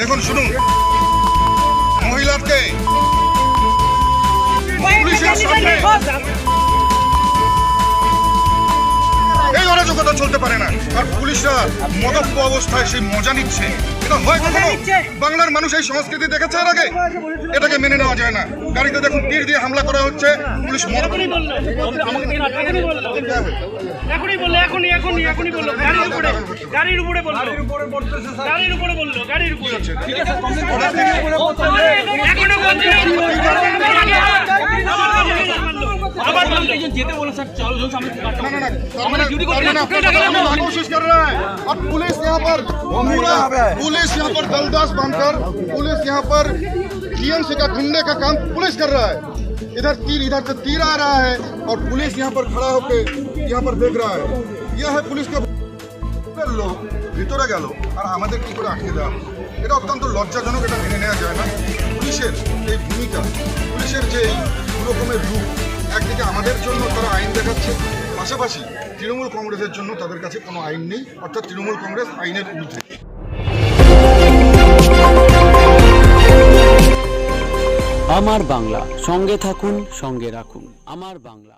দেখুন শুনুন। মহিলাকে পুলিশের সামনে অরাজকতা চলতে পারে না। আর পুলিশরা মদক্ষ অবস্থায় সেই মজা নিচ্ছে। এটা হয় কখনো? বাংলার মানুষ এই সংস্কৃতি দেখেছে এর আগে? এটাকে মেনে নেওয়া যায় না। গাড়িতে দেখুন তীর দিয়ে হামলা করা হচ্ছে। পুলিশ মদ এখনই বলল। আমাকে থেকে আটকে এখনই বলল। এখনই বলল। এখনই এখনই এখনই বলল। গাড়ির উপরে। গাড়ির উপরে বলল। গাড়ির উপরে বলল। গাড়ির উপরে। ঠিক আছে এখনও कोशिश कर रहा है अब पुलिस यहाँ पर पूरा पुलिस यहाँ पर दलदास बांधकर पुलिस यहाँ पर टीएमसी का ढूंढने का काम पुलिस कर रहा है इधर तीर इधर से तीर आ रहा है और पुलिस यहाँ पर खड़ा होके यहाँ पर देख रहा है यह है पुलिस का লোক ভিতরে গেল আর আমাদের কি করে আটকে দেওয়া হলো? এটা অত্যন্ত লজ্জাজনক এটা মেনে নেওয়া যায় না পুলিশের এই ভূমিকা পুলিশের যে এই রকমের রূপ একদিকে আমাদের জন্য তারা আইন দেখাচ্ছে, পাশাপাশি তৃণমূল কংগ্রেসের জন্য তাদের কাছে কোনো আইন নেই, অর্থাৎ তৃণমূল কংগ্রেস আইনের ঊর্ধ্বে আমার বাংলা, সঙ্গে থাকুন, সঙ্গে রাখুন। আমার বাংলা।